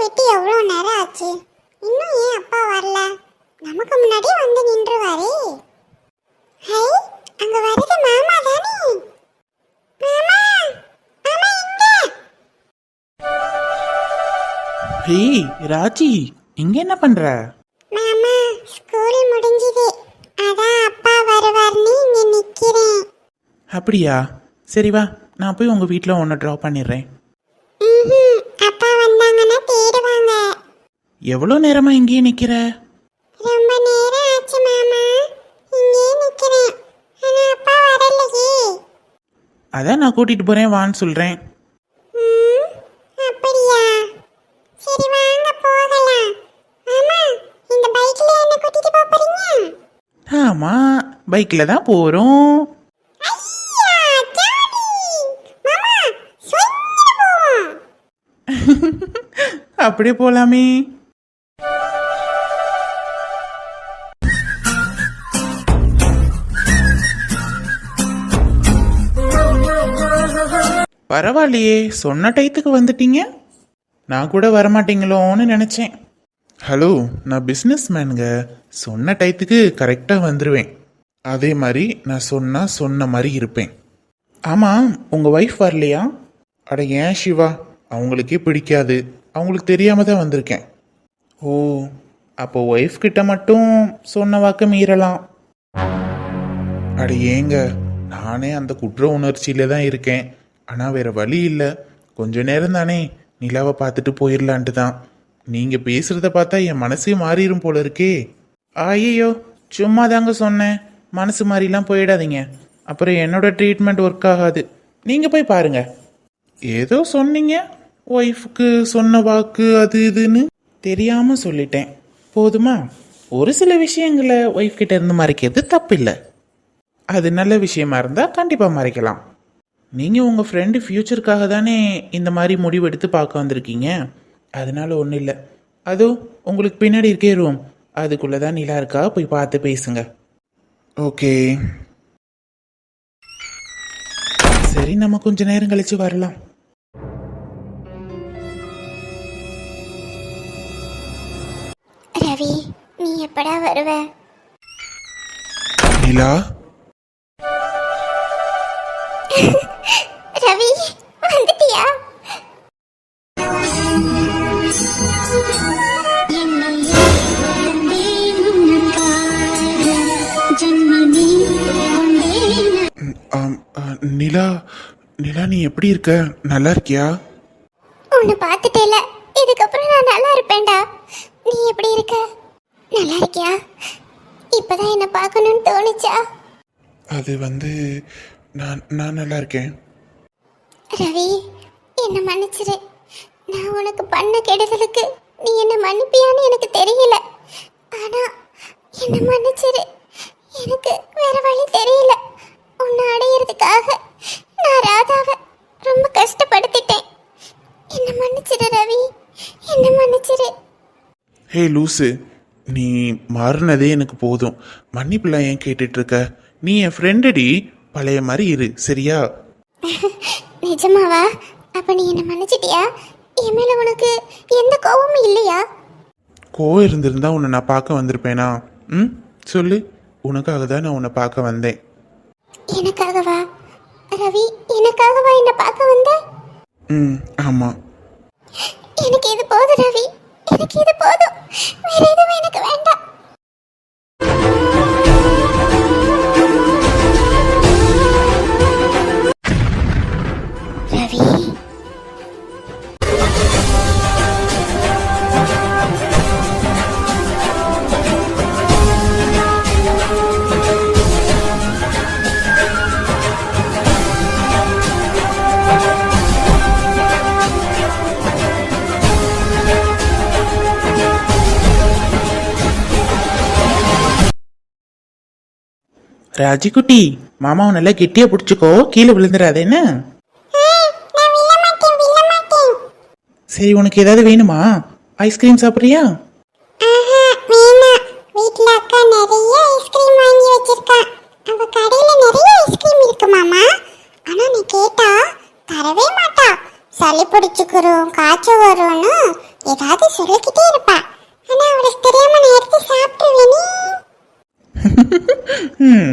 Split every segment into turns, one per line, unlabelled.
விட்டு எவ்வளோ நேரம் ஆச்சு? இன்னும் ஏன் அப்பா வரல? நமக்கு முன்னாடியே வந்து நின்றுவாரே. ஹை அங்க வருது மாமா தானே? மாமா மாமா எங்க?
ஹேய் ராஜி இங்க என்ன பண்ற?
மாமா ஸ்கூல் முடிஞ்சுது. அதான் அப்பா வருவார்னு இங்க நிக்கிறேன்.
அப்படியா? சரி வா நான் போய் உங்க வீட்டில் உன்னை ட்ராப் பண்ணிடுறேன். எவ்வளோ நேரமா இங்கேயே நிக்கிற?
ரொம்ப நேரம் ஆச்சு மாமா. இங்கே நிக்கிறேன். ஆனா அப்பா வரலையே.
அதான் நான் கூட்டிட்டு போறேன் வான்னு சொல்றேன்.
ம், அப்படியா? சரி வாங்க போகலாம். மாமா இந்த பைக்ல என்ன கூட்டிட்டு போப் போறீங்க?
ஆமா பைக்ல தான் போறோம்.
ஐயா ஜாலி. மாமா சொங்கிட்டு போவோம்
அப்படியே போலாமே. பரவாயில்லையே சொன்ன டயத்துக்கு வந்துட்டீங்க? நான் கூட வரமாட்டீங்களோன்னு நினச்சேன். ஹலோ நான் பிஸ்னஸ் மேனுங்க சொன்ன டயத்துக்கு கரெக்டாக வந்துடுவேன் அதே மாதிரி நான் சொன்னால் சொன்ன மாதிரி இருப்பேன். ஆமாம் உங்கள் ஒய்ஃப் வரலையா? அட ஏன் சிவா? அவங்களுக்கே பிடிக்காது. அவங்களுக்கு தெரியாமல் தான் வந்திருக்கேன். ஓ அப்போ ஒய்ஃப் கிட்ட மட்டும் சொன்ன வாக்க மீறலாம். அட ஏங்க நானே அந்த குற்ற உணர்ச்சியில தான் இருக்கேன். ஆனால் வேற வழி இல்லை. கொஞ்ச நேரம் தானே நிலாவை பார்த்துட்டு போயிடலான்ட்டு தான். நீங்கள் பேசுகிறத பார்த்தா என் மனசே மாறிடும் போல இருக்கே. ஐயோ சும்மா தாங்க சொன்னேன். மனசு மாதிரிலாம் போயிடாதீங்க. அப்புறம் என்னோட ட்ரீட்மெண்ட் ஒர்க் ஆகாது. நீங்கள் போய் பாருங்க. ஏதோ சொன்னீங்க. ஒய்ஃபுக்கு சொன்ன வாக்கு அது இதுன்னு தெரியாமல் சொல்லிட்டேன். போதுமா? ஒரு சில விஷயங்களை ஒய்ஃப் கிட்ட இருந்து மறைக்கிறது தப்பில்லை. அது நல்ல விஷயமா இருந்தால் கண்டிப்பாக மறைக்கலாம். நீங்கள் உங்கள் ஃப்ரெண்டு ஃப்யூச்சருக்காக தானே இந்த மாதிரி முடிவெடுத்து பார்க்க வந்திருக்கீங்க? அதனால ஒன்றும் இல்லை. அதோ உங்களுக்கு பின்னாடி இருக்கே ரூம். அதுக்குள்ளே தான் நிலா இருக்கா? போய் பார்த்து பேசுங்க. ஓகே. சரி நம்ம கொஞ்ச நேரம் கழிச்சு வரலாம்.
ரவி நீ எப்படா வருவ?
நிலா? நிலா நிலா நீ எப்படி இருக்க? நல்லா இருக்கியா?
உன்னை பார்த்துட்டேல இதுக்கப்புறம் நான் நல்லா இருப்பேன்டா. நீ எப்படி இருக்க? நல்லா இருக்கியா? இப்பதான் என்ன பார்க்கணும்னு தோணுச்சா?
அது வந்து நான் நான் நல்லா இருக்கேன்.
ரவி என்னை மன்னிச்சிரு. நான் உனக்கு பண்ண கெடுதலுக்கு நீ என்ன மன்னிப்பியான்னு எனக்கு தெரியல. ஆனா என்னை மன்னிச்சிரு. எனக்கு வேற வழி தெரியல. உன்னை அடையிறதுக்காக நான் ராதாவை ரொம்ப கஷ்டப்படுத்திட்டேன். என்னை மன்னிச்சிரு ரவி. என்னை மன்னிச்சிரு
ஹே லூசு. நீ மாறினதே எனக்கு போதும். மன்னிப்புலாம் ஏன் கேட்டுட்டு இருக்க நீ என் ஃப்ரெண்டடி. பழைய மாதிரி இரு சரியா?
நிஜமாவா? அப்ப நீ என்ன மன்னிச்சிட்டியா? என் மேல உனக்கு எந்த கோபமும் இல்லையா?
கோவம் இருந்திருந்தா உன்னை நான் பார்க்க வந்திருப்பேனா? ம்? சொல்லு. உனக்காக தான் நான் உன்னை பார்க்க வந்தேன்.
எனக்காகவா? ரவி எனக்காகவா என்ன பார்க்க வந்த?
ம் ஆமாம்
எனக்கு இது போதும் ரவி. எனக்கு இது போதும். வேற எதுவும் எனக்கு வேண்டாம். ரவி.
ராஜி குட்டி மாமா உன்னால கெட்டியா பிடிச்சிக்கோ கீழே
விழுந்துடாது என்ன?
சரி உனக்கு ஏதாவது வேணுமா? ஐஸ்கிரீம் சாப்பிட்றியா?
வீட்டில் அக்கா நிறைய ஐஸ்கிரீம் வாங்கி வச்சிருக்கா. அவ கடையில் நிறைய ஐஸ்கிரீம் இருக்கு மாமா. ஆனால் நீ கேட்டா மாட்டா. சளி பிடிச்சிக்கிறோம் காய்ச்சல் வரும்னு ஏதாவது சொல்லிக்கிட்டே இருப்பா. ஆனால் அவளுக்கு தெரியாம நேரத்தை சாப்பிட்டுருவேனே.
ம்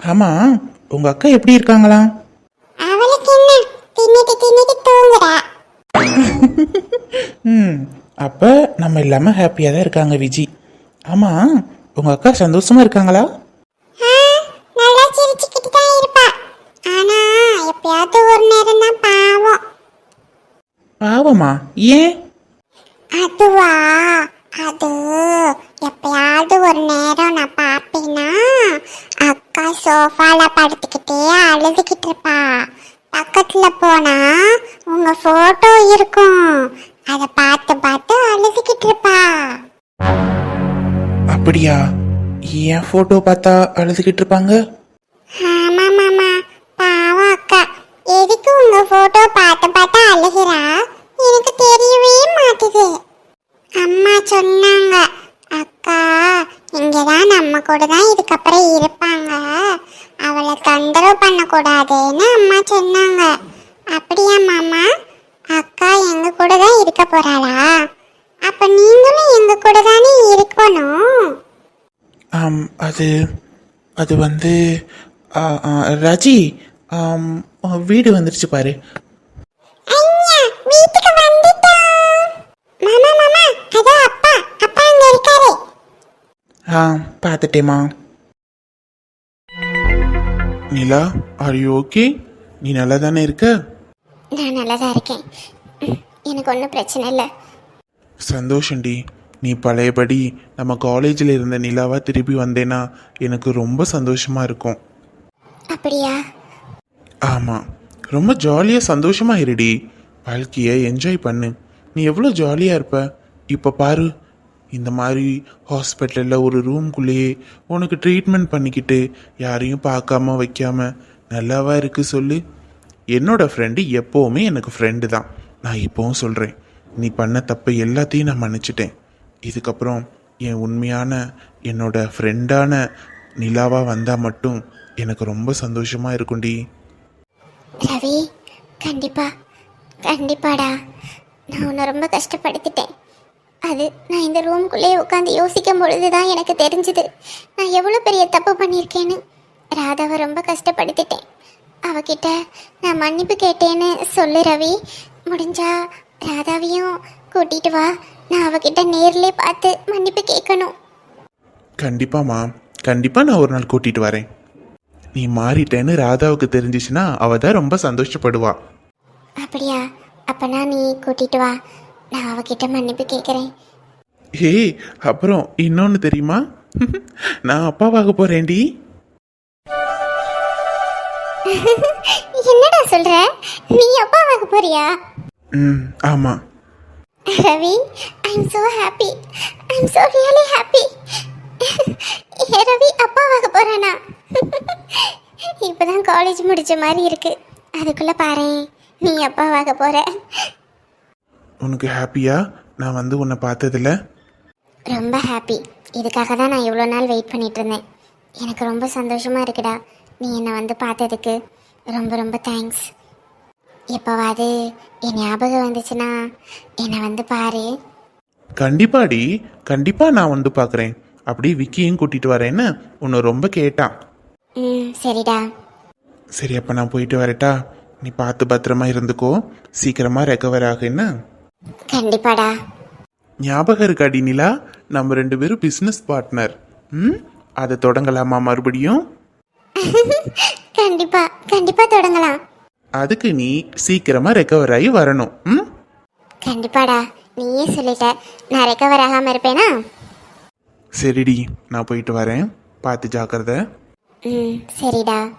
ஆமாம் உங்கள் அக்கா எப்படி இருக்காங்களா?
அவளுக்கு என்ன? தின்னுட்டு தின்னுட்டு தூங்குறா.
ம் அப்போ நம்ம இல்லாமல் ஹாப்பியாக தான் இருக்காங்க விஜி. ஆமாம் உங்கள் அக்கா சந்தோஷமாக இருக்காங்களா?
நல்லா சிரிச்சுக்கிட்டு தான் இருப்பா. ஆனா எப்பயாவது ஒரு நேரம் தான் பாவம்.
பாவமா? ஏன்? ஃபோட்டோ பார்த்தா அழுதுகிட்டு இருப்பாங்க?
ஆமா மாமா. பாவம் அக்கா. எதுக்கு உங்க போட்டோ பார்த்து பார்த்து அழுகிறா? எனக்கு தெரியவே மாட்டுது. அம்மா சொன்னாங்க. அக்கா இங்கதான் நம்ம கூட தான் இதுக்கப்புறம் இருப்பாங்க. அவளை தொந்தரவு பண்ணக்கூடாதுன்னு அம்மா சொன்னாங்க. அப்படியா மாமா? அக்கா எங்க கூட தான் இருக்க போறாளா அப்ப நீங்களும் எங்க கூட தானே இருக்கணும்
ஆம் அது அது வந்து ராஜி வீடு வந்துருச்சு பாரு. ஆ பார்த்துட்டேம்மா. நிலா ஆர் யூ ஓகே நீ நல்லா தானே இருக்க?
நான் நல்லா தான் இருக்கேன் எனக்கு ஒன்றும் பிரச்சனை இல்லை.
சந்தோஷண்டி நீ பழையபடி நம்ம காலேஜில் இருந்த நிலாவா திருப்பி வந்தேன்னா எனக்கு ரொம்ப சந்தோஷமா இருக்கும்.
அப்படியா?
ஆமாம் ரொம்ப ஜாலியாக சந்தோஷமாக இருடி வாழ்க்கையை என்ஜாய் பண்ணு. நீ எவ்வளோ ஜாலியாக இருப்ப? இப்போ பாரு. இந்த மாதிரி ஹாஸ்பிட்டலில் ஒரு ரூம்குள்ளேயே உனக்கு ட்ரீட்மெண்ட் பண்ணிக்கிட்டு யாரையும் பார்க்காம வைக்காம நல்லாவா இருக்கு சொல்லு. என்னோட ஃப்ரெண்டு எப்போவுமே எனக்கு ஃப்ரெண்டு தான். நான் இப்போவும் சொல்கிறேன் நீ பண்ண தப்பு எல்லாத்தையும் நான் மன்னிச்சிட்டேன். இதுக்கப்புறம் என் உண்மையான என்னோட ஃப்ரெண்டான நிலாவாக வந்தால் மட்டும் எனக்கு ரொம்ப சந்தோஷமாக இருக்கும்டி.
ரவி கண்டிப்பா கண்டிப்பாடா. நான் உன்னை ரொம்ப கஷ்டப்படுத்திட்டேன். அது நான் இந்த ரூம்குள்ளேயே உட்காந்து யோசிக்கும் பொழுது தான் எனக்கு தெரிஞ்சுது. நான் எவ்வளோ பெரிய தப்பு பண்ணியிருக்கேன்னு ராதாவை ரொம்ப கஷ்டப்படுத்திட்டேன். அவகிட்ட நான் மன்னிப்பு கேட்டேன்னு சொல்லு ரவி. முடிஞ்சா ராதாவையும் கூட்டிட்டு வா. நான் அவகிட்ட நேர்லயே பார்த்து மன்னிப்பு கேட்கணும்.
கண்டிப்பாம்மா கண்டிப்பாக நான் ஒரு நாள் கூட்டிகிட்டு வரேன். நீ மாறிட்டேன்னு ராதாவுக்கு தெரிஞ்சிச்சுன்னா அவள் தான் ரொம்ப சந்தோஷப்படுவா.
அப்படியா? அப்பனா நீ கூட்டிட்டு வா. நான் அவகிட்ட மன்னிப்பு கேட்குறேன்.
ஏய் அப்புறம் இன்னொன்று தெரியுமா? நான் அப்பாவாக போகிறேன்டி
என்னடா சொல்ற? நீ அப்பா வாங்க போறியா?
ம் ஆமாம்
Ravi I am so happy I am so really happy ஏ ரவி அப்பா வாங்க போறானா? இப்பதான் காலேஜ் முடிச்ச மாதிரி இருக்கு. அதுக்குள்ள பாரேன் நீ அப்பா வாங்க போற.
உனக்கு ஹாப்பியா நான் வந்து உன்னை பார்த்ததில்ல.
ரொம்ப ஹாப்பி இதுக்காக தான் நான் இவ்வளோ நாள் வெயிட் பண்ணிட்டு இருந்தேன். எனக்கு ரொம்ப சந்தோஷமா இருக்குடா நீ என்னை வந்து பார்த்ததுக்கு. ரொம்ப ரொம்ப தேங்க்ஸ் எப்போவாது என் ஞாபகம் வந்துச்சுன்னா என்னை வந்து பாரு.
கண்டிப்பாடி கண்டிப்பாக நான் வந்து பார்க்குறேன் அப்படியே விக்கியும் கூட்டிகிட்டு வரேன்னு உன்னை ரொம்ப கேட்டான்
ம் சரிடா.
சரி அப்போ நான் போயிட்டு வரட்டா. நீ பார்த்து பத்திரமா இருந்துக்கோ. சீக்கிரமாக ரெக்கவர் ஆகு என்ன?
கண்டிப்பாடா.
ஞாபகம் இருக்காடி நிலா. நம்ம ரெண்டு பேரும் பிஸ்னஸ் பார்ட்னர் ம் அதை தொடங்கலாமா மறுபடியும்?
கண்டிப்பா கண்டிப்பா தொடங்கலாம்.
அதுக்கு நீ சீக்கிரமா ரெக்கவர் ஆகி வரணும். ம்?
கண்டிப்பாடா. நீயே சொல்லிட்ட. நான் ரெக்கவர் ஆகாம இருப்பேனா?
சரிடி நான் போயிட்டு வரேன். பார்த்து ஜாக்கிரதை.
ம் சரிடா.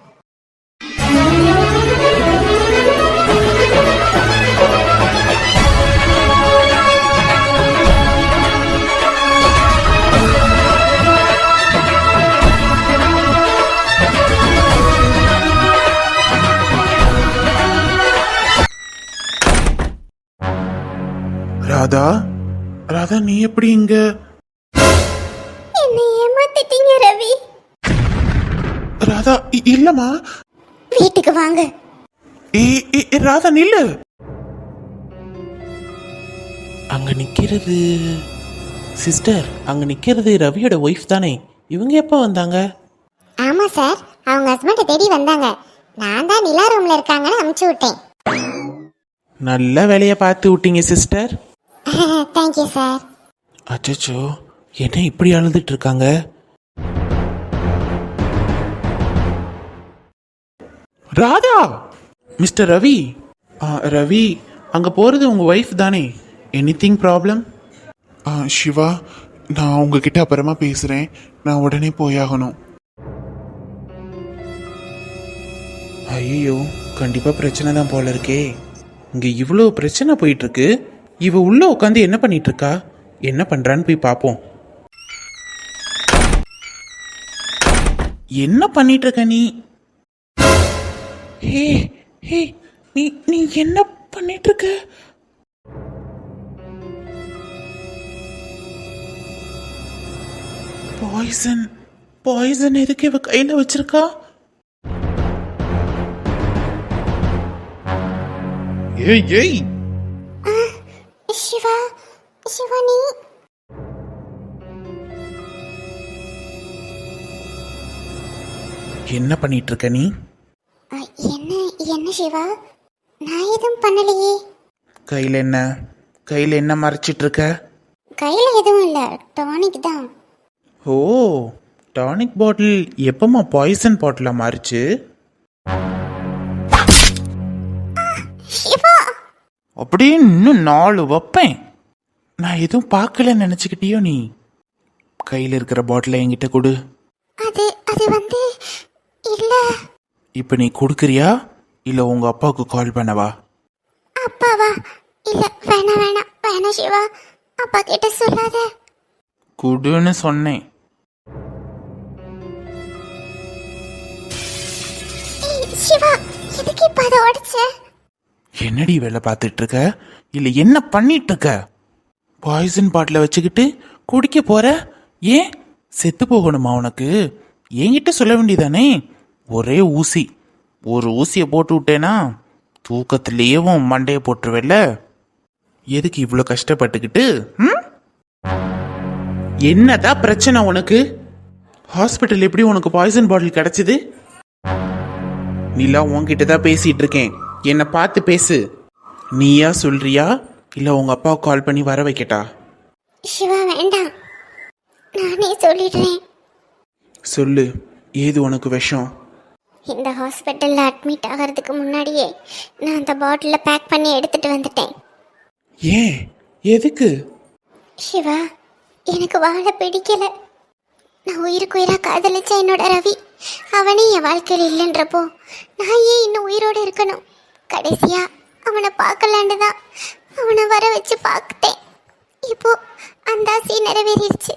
ராதா? ராதா நீ எப்படி இங்க?
என்னை ஏமாத்திட்டீங்க ரவி.
ராதா இ- இல்லம்மா.
வீட்டுக்கு வாங்க.
ராதா நில்லு. அங்க நிக்கிறது சிஸ்டர் அங்க நிக்கிறது ரவியோட ஒய்ஃப் தானே. இவங்க எப்போ வந்தாங்க?
ஆமா சார் அவங்க ஹஸ்பண்டை தேடி வந்தாங்க. நான் தான் நிலா ரூம்ல இருக்காங்கன்னு அமுச்சு விட்டேன்.
நல்ல வேலையை பார்த்து விட்டீங்க சிஸ்டர்
தேங்க்யூ சார்
அச்சச்சோ என்ன இப்படி அழுதுட்டு இருக்காங்க ராதா! மிஸ்டர் ரவி! ஆ, ரவி அங்க போறது உங்க ஒய்ஃப் தானே? எனிதிங் ப்ராப்ளம்
ஆ, சிவா நான் உங்ககிட்ட அப்புறமா பேசுகிறேன் நான் உடனே போயாகணும்.
ஐயோ கண்டிப்பா பிரச்சனை தான் போல இருக்கே. இங்க இவ்வளோ பிரச்சனை போயிட்டு இருக்கு இவ உள்ள உட்காந்து என்ன பண்ணிட்டு இருக்கா என்ன பண்றான்னு போய் பார்ப்போம் என்ன பண்ணிட்டு இருக்க நீ? ஹே ஹே நீ நீ என்ன பண்ணிட்டு இருக்க பாய்சன் பாய்சன் எதுக்கு இவ கையில வச்சிருக்கா?
ஏய் ஏய்
சிவா
என்ன பண்ணிட்டு இருக்க நீ
என்ன என்ன சிவா? நான் எதுவும் பண்ணலையே.
கையில் என்ன? கையில் என்ன மறைச்சிட்டு இருக்க
கையில எதுவும் இல்ல டானிக் தான்.
ஓ டானிக் பாட்டில் எப்பமா பாய்சன் பாட்டிலா மாறிச்சு? அப்படியே இன்னும் நாலு வைப்பேன். நான் எதுவும் பார்க்கலன்னு நினச்சிக்கிட்டியோ நீ? கையில் இருக்கிற பாட்டிலை என்கிட்ட கொடு.
அது அது வந்து இல்ல.
இப்போ நீ கொடுக்குறியா? இல்லை உங்கள் அப்பாவுக்கு கால் பண்ணவா?
அப்பாவா? இல்ல வேணாம் வேணாம் வேணாம் சிவா. அப்பா கிட்ட சொல்லாத.
குடுன்னு சொன்னேன்.
ஏய், சிவா எதுக்கு இப்ப அதை உடைச்ச?
என்னடி வேலை பார்த்துட்டு இருக்க இல்லை என்ன பண்ணிட்டு இருக்க பாய்சன் பாட்டில் வச்சுக்கிட்டு குடிக்க போற? ஏன்? செத்து போகணுமா உனக்கு? என்கிட்ட சொல்ல வேண்டியதானே? ஒரே ஊசி. ஒரு ஊசியை போட்டு விட்டேனா? தூக்கத்திலேயே உன் மண்டையை போட்டுருவேல எதுக்கு இவ்வளோ கஷ்டப்பட்டுக்கிட்டு ம்? என்னதான் பிரச்சனை உனக்கு? ஹாஸ்பிட்டல் எப்படி உனக்கு பாய்சன் பாட்டில் கிடைச்சது? நீலாம் உன்கிட்ட தான் பேசிட்டு இருக்கேன் என்னை பார்த்து பேசு. நீயா சொல்றியா? இல்ல உங்க அப்பா கால் பண்ணி வர வைக்கட்டா?
சிவா வேண்டாம். நானே சொல்லிடுறேன்.
சொல்லு. ஏது உனக்கு விஷம்?
இந்த ஹாஸ்பிட்டல்ல அட்மிட் ஆகிறதுக்கு முன்னாடியே நான் அந்த பாட்டில பேக் பண்ணி எடுத்துட்டு வந்துட்டேன்.
ஏன்? எதுக்கு?
சிவா எனக்கு வாழ பிடிக்கல. நான் உயிருக்கு உயிரா காதலிச்ச என்னோட ரவி அவனே என் வாழ்க்கையில் இல்லைன்றப்போ நான் ஏன் இன்னும் உயிரோடு இருக்கணும்? கடைசியா அவனை பார்க்கலான்னு தான் அவனை வர வச்சு பார்த்துட்டேன். இப்போ அந்த ஆசை நிறைவேறிடுச்சு.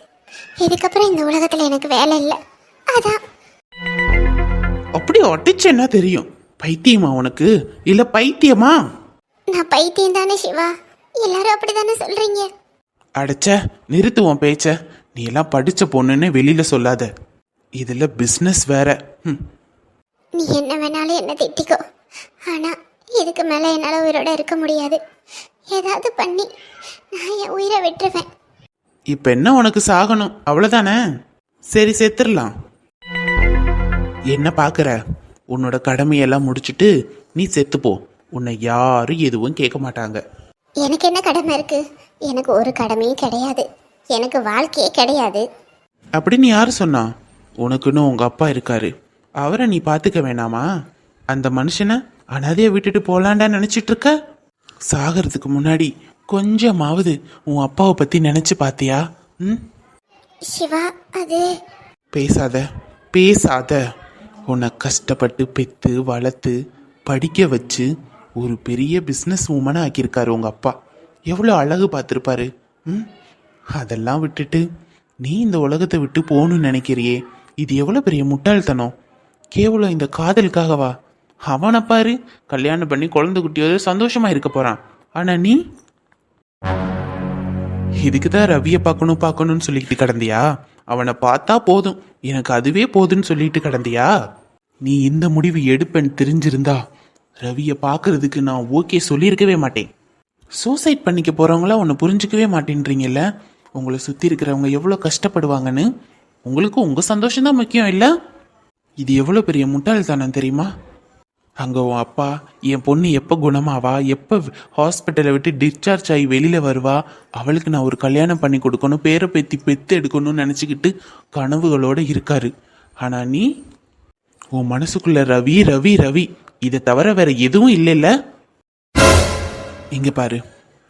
இதுக்கப்புறம் இந்த உலகத்தில் எனக்கு வேலை இல்லை. அதான்.
அப்படி ஒட்டிச்சு என்ன தெரியும்? பைத்தியமா உனக்கு? இல்ல பைத்தியமா?
நான் பைத்தியம் தானே சிவா. எல்லாரும் அப்படி தானே சொல்றீங்க?
அடைச்ச நிறுத்துவோம் பேச்ச. நீ எல்லாம் படிச்ச பொண்ணுன்னு வெளியில சொல்லாத. இதுல பிசினஸ் வேற. ம்
நீ என்ன வேணாலும் என்ன திட்டிக்கோ. ஆனா இதுக்கு மேல என்னால உயிரோட இருக்க முடியாது. ஏதாவது பண்ணி நான் என் உயிரை விட்டுருவேன்.
இப்ப என்ன உனக்கு சாகணும்? அவ்வளவுதானே? சரி செத்துடலாம் என்ன பாக்குற? உன்னோட கடமையெல்லாம் முடிச்சிட்டு நீ செத்துப்போ. உன்னை யாரும் எதுவும் கேட்க மாட்டாங்க.
எனக்கு என்ன கடமை இருக்கு? எனக்கு ஒரு கடமையும் கிடையாது. எனக்கு வாழ்க்கையே கிடையாது.
அப்படின்னு யார் சொன்னா? உனக்குன்னு உங்க அப்பா இருக்காரு. அவரை நீ பாத்துக்க வேணாமா? அந்த மனுஷனை அனாதைய விட்டுட்டு போலான்டா நினைச்சிட்டு இருக்க சாகிறதுக்கு முன்னாடி கொஞ்சமாவது உன் அப்பாவை பத்தி நினைச்சு பாத்தியா? ம்?
சிவா அது
பேசாத பேசாத. உன்னை கஷ்டப்பட்டு பெத்து வளர்த்து படிக்க வச்சு ஒரு பெரிய பிஸ்னஸ் உமனை ஆக்கியிருக்காரு உங்க அப்பா. எவ்வளோ அழகு பார்த்துருப்பாரு ம்? அதெல்லாம் விட்டுட்டு நீ இந்த உலகத்தை விட்டு போகணும்னு நினைக்கிறியே. இது எவ்வளோ பெரிய முட்டாள்தனம். கேவலம் இந்த காதலுக்காகவா? அவனை பாரு கல்யாணம் பண்ணி குழந்தை குட்டியோட சந்தோஷமா இருக்க போறான். ஆனா நீ? இதுக்கு தான் ரவியை பார்க்கணும் பார்க்கணும்னு சொல்லிட்டு கிடந்தியா? அவனை பார்த்தா போதும். எனக்கு அதுவே போதும்னு சொல்லிட்டு கிடந்தியா? நீ இந்த முடிவு எடுப்பேன்னு தெரிஞ்சிருந்தா ரவியை பார்க்கறதுக்கு நான் ஓகே சொல்லியிருக்கவே மாட்டேன். சூசைட் பண்ணிக்க போகிறவங்கள உன்னை புரிஞ்சுக்கவே மாட்டேன்றீங்கல்ல? உங்களை சுற்றி இருக்கிறவங்க எவ்வளோ கஷ்டப்படுவாங்கன்னு? உங்களுக்கு உங்கள் சந்தோஷம்தான் முக்கியம் இல்லை? இது எவ்வளோ பெரிய முட்டாள்தானம் தெரியுமா? அங்கே உன் அப்பா என் பொண்ணு எப்போ குணமாவா எப்போ ஹாஸ்பிட்டலை விட்டு டிஸ்சார்ஜ் ஆகி வெளியில் வருவா அவளுக்கு நான் ஒரு கல்யாணம் பண்ணி கொடுக்கணும் பேரை பேத்தி பெத்து எடுக்கணும்னு நினச்சிக்கிட்டு கனவுகளோடு இருக்காரு. ஆனால் நீ உன் மனசுக்குள்ள ரவி ரவி ரவி இதை தவிர வேற எதுவும் இல்லைல்ல? இங்கே பாரு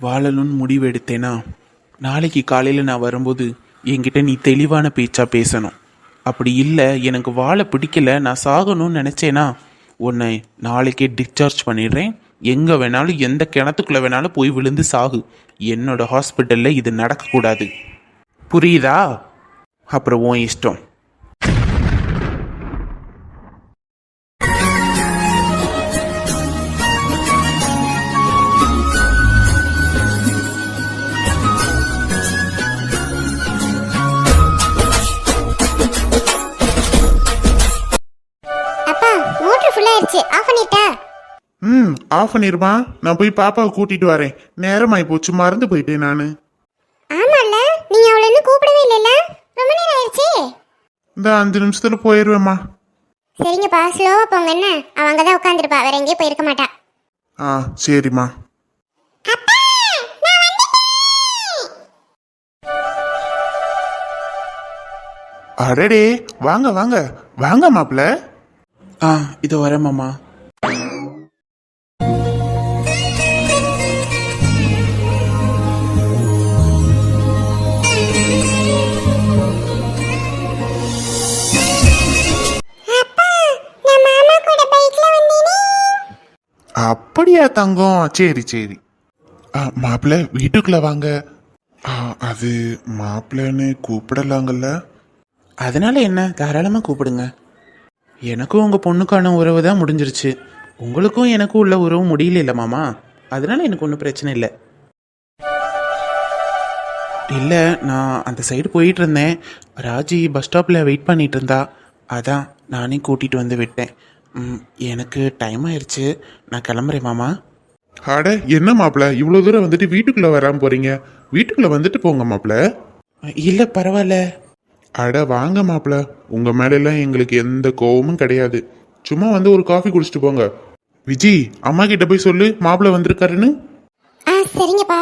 வாழணும்னு முடிவு எடுத்தேனா? நாளைக்கு காலையில் நான் வரும்போது என்கிட்ட நீ தெளிவான பேச்சா பேசணும். அப்படி இல்லை எனக்கு வாழ பிடிக்கல நான் சாகணும்னு நினச்சேனா? உன்னை நாளைக்கே டிஸ்சார்ஜ் பண்ணிடுறேன். எங்கே வேணாலும் எந்த கிணத்துக்குள்ளே வேணாலும் போய் விழுந்து சாகு. என்னோட ஹாஸ்பிட்டலில் இது நடக்கக்கூடாது. புரியுதா? அப்புறம் உன் இஷ்டம்.
ம் ஆஃப் பண்ணிருமா. நான் போய் பாப்பாவை கூட்டிட்டு வரேன். நேரமாயி போச்சு மறந்து போயிட்டேன் நான்.
ஆமால்ல நீங்க அவளை இன்னும் கூப்பிடவே இல்லைல்ல? ரொம்ப நேரம் ஆயிடுச்சே.
இந்த அஞ்சு நிமிஷத்துல போயிடுவேம்மா
சரிங்கப்பா ஸ்லோவா போங்க என்ன? அவ அங்கதான் உட்காந்துருப்பா வேற எங்கேயும் போயிருக்க மாட்டா.
ஆ சரிம்மா.
அப்பா நான் வந்துட்டேன்
அடடே வாங்க வாங்க. வாங்க மாப்பிள்ள.
ஆ இதோ வரேன் மாமா.
அப்படியா தங்கம்? சரி சரி. ஆ மாப்பிள்ள வீட்டுக்குள்ள வாங்க. ஆ, அது மாப்பிள்ளன்னு கூப்பிடலாங்கல்ல?
அதனால என்ன? தாராளமாக கூப்பிடுங்க. எனக்கும் உங்கள் பொண்ணுக்கான உறவு தான் முடிஞ்சிருச்சு. உங்களுக்கும் எனக்கும் உள்ள உறவு முடியல இல்லை மாமா? அதனால எனக்கு ஒன்றும் பிரச்சனை இல்லை. இல்லை நான் அந்த சைடு போயிட்டு இருந்தேன். ராஜி பஸ் ஸ்டாப்பில் வெயிட் பண்ணிட்டு இருந்தா. அதான் நானே கூட்டிகிட்டு வந்து விட்டேன். எனக்கு டைம் ஆயிடுச்சு நான் கிளம்புறேன் மாமா.
அட என்ன மாப்பிள்ள இவ்வளோ தூரம் வந்துட்டு வீட்டுக்குள்ள வராம போறீங்க. வீட்டுக்குள்ள வந்துட்டு போங்க மாப்பிள்ள
இல்லை பரவாயில்ல.
அட வாங்க மாப்பிள்ள உங்க மேல எல்லாம் எங்களுக்கு எந்த கோவமும் கிடையாது. சும்மா வந்து ஒரு காஃபி குடிச்சிட்டு போங்க. விஜி அம்மா கிட்ட போய் சொல்லு மாப்பிள்ள வந்திருக்காருன்னு.
ஆ சரிங்கப்பா.